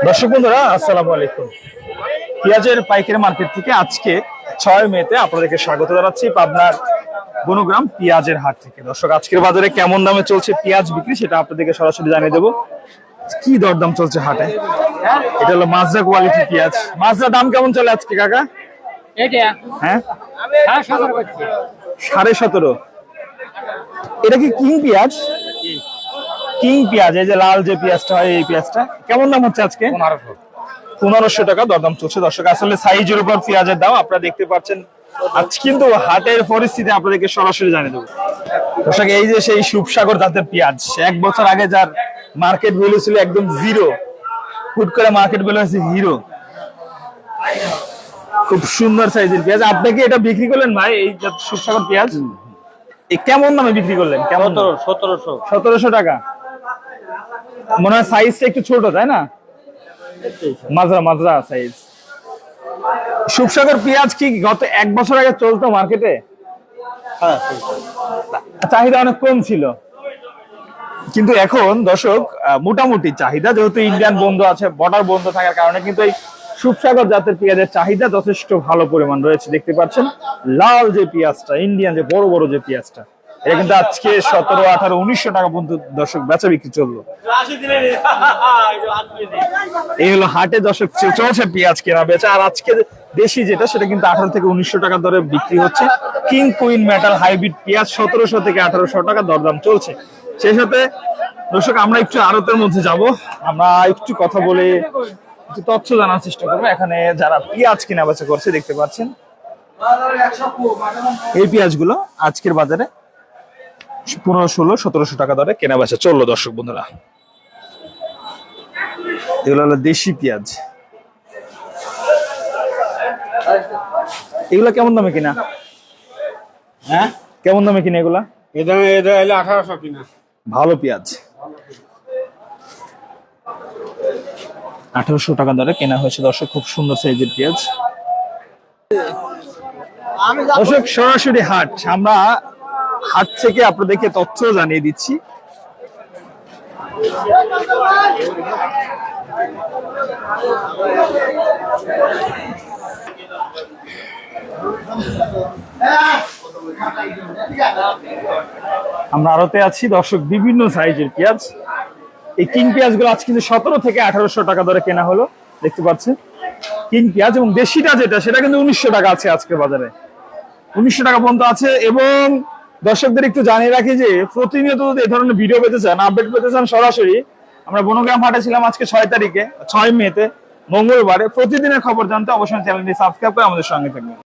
দর্শক বন্ধুরা আসসালামু আলাইকুম। পেঁয়াজের পাইকারি মার্কেট থেকে আজকে ছয় মেতে আপনাদেরকে স্বাগত জানাচ্ছি পাবনার বনগ্রাম পেঁয়াজের হাট থেকে। দর্শক আজকের বাজারে কেমন দামে চলছে পেঁয়াজ বিক্রি সেটা আপনাদেরকে সরাসরি জানিয়ে দেবো। কি দরদাম চলছে হাটে? এটা হলো মাজরা কোয়ালিটি পেঁয়াজ। মাজরা দাম কেমন চলে আজকে কাকা? হ্যাঁ হ্যাঁ? সাড়ে সতেরো এটা কি কিং পেঁয়াজ? কিং পেঁয়াজ এই যে লাল যে পেঁয়াজটা হয় এই পেঁয়াজটা কেমন দাম হচ্ছে আজকে? পনেরোশো। টাকা দরদাম চলছে। দর্শক আসলে সাইজের উপর পেঁয়াজের দাম আপনারা দেখতে পাচ্ছেন। আজ কিন্তু হাটের পরিস্থিতি আপনাদেরকে সরাসরি জানিয়ে দেবো। দর্শক এই যে সেই সুপসাগর জাতের পেঁয়াজ এক বছর আগে যার মার্কেট ভ্যালু ছিল একদম জিরো হুট করে মার্কেট ভ্যালু হচ্ছে হিরো খুব সুন্দর সাইজের পেঁয়াজ। আপনি কি এটা বিক্রি করলেন ভাই এই সুপসাগর পেঁয়াজ? কেমন দামে বিক্রি করলেন? কেমন সতেরোশো। সতেরোশো টাকা। মনে হয় সাইজটা একটু ছোট তাই না? মাজরা মাজরা সাইজ সুপসাগর পেঁয়াজ কি গত এক বছর আগে চলতো মার্কেটে হ্যাঁ চাহিদা অনেক কম ছিল। কিন্তু এখন দর্শক মোটামুটি চাহিদা যেহেতু ইন্ডিয়ান বন্ধু আছে বর্ডার বন্ধ থাকার কারণে কিন্তু এই সুপসাগর জাতের পেঁয়াজের চাহিদা যথেষ্ট ভালো পরিমাণ রয়েছে দেখতে পাচ্ছেন। লাল যে পেঁয়াজটা ইন্ডিয়ান যে বড় বড় যে পেঁয়াজটা এটা কিন্তু আজকে সতেরো, আঠারো, উনিশশো টাকা পর্যন্ত দর্শক বেচা বিক্রি চলল। এই হলো হাটে দর্শক চলছে পেঁয়াজ কেনা বেচা। আর আজকে দেশি যেটা, সেটা কিন্তু আঠারো থেকে উনিশশো টাকা দরে বিক্রি হচ্ছে। কিং কুইন মেটাল হাইব্রিড পেঁয়াজ সতেরোশো থেকে আঠারোশো টাকা দরদাম চলছে। সেই সাথে দর্শক, আমরা একটু আড়তের মধ্যে যাব। আমরা একটু কথা বলে একটু তথ্য জানার চেষ্টা করব। এখানে যারা পেঁয়াজ কেনা বেচা করছে, দেখতে পাচ্ছেন। এই পেঁয়াজগুলো আজকের বাজারে পনেরো ষোলো সতেরোশো টাকা দরে কেনা বেচা চলল দর্শক বন্ধুরা। এগুলো হলো দেশি পেঁয়াজ। এগুলো কেমন দামে কিনা? হ্যাঁ? কেমন দামে কিনা এগুলা? আঠারোশো কিনা। ভালো পেঁয়াজ। আঠারোশো টাকা দরে কেনা হয়েছে দর্শক খুব সুন্দর সাইজের পেঁয়াজ। দর্শক সরাসরি হাট। আমরা হাট থেকে আপনাদেরকে তথ্য জানিয়ে দিচ্ছি। আমরা আরতে আছি, দর্শক, বিভিন্ন সাইজের পেঁয়াজ। এই কিং পেঁয়াজগুলো আজ কিন্তু সতেরো থেকে আঠারোশো টাকা দরে কেনা হলো, দেখতে পাচ্ছেন? কিং পেঁয়াজ এবং দেশিটা যেটা, সেটা কিন্তু উনিশশো টাকা আছে আজকে বাজারে। উনিশশো টাকা পর্যন্ত আছে এবং দর্শকদের একটু জানিয়ে রাখি যে প্রতিনিয়ত যদি এই ধরনের ভিডিও পেতে চান আপডেট পেতে চান সরাসরি, আমরা বনগ্রাম হাটে ছিলাম আজকে ছয় তারিখে, ছয় মেতে মঙ্গলবারে। প্রতিদিনের খবর জানতে অবশ্যই চ্যানেলটি সাবস্ক্রাইব করে আমাদের সঙ্গে থাকবেন।